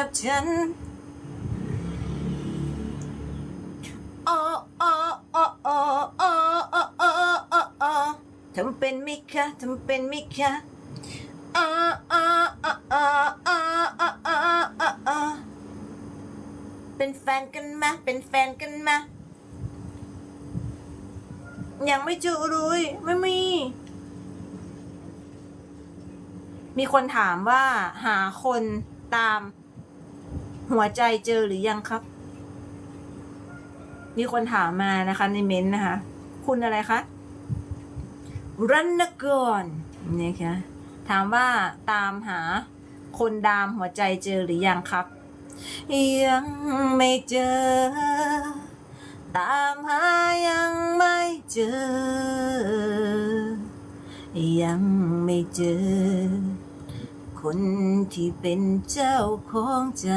กับฉันโอ้โอ้โอ้โอ้โอ้โอ้โอ้โอ้โอ้ทำเป็นไหมิคะทำเป็นไหมิคะอ้าอ้าอ้าอ้าอ้าอ้าอ้าอ้าอ้เป็นแฟนกันไหมเป็นแฟนกันไหมยังไม่เจอเลยไม่มี มีคนถามว่าหาคนตาม หัวใจเจอหรือยังครับ มีคนถามมานะคะ ในเม้นต์นะคะ คุณอะไรคะรันกรเนี่ค่ะถามว่าตามหาคนดามหัวใจเจอหรือยังครับ ยังไม่เจอ ตามหายังไม่เจอ ยังไม่เจอ คนที่เป็นเจ้าของใจ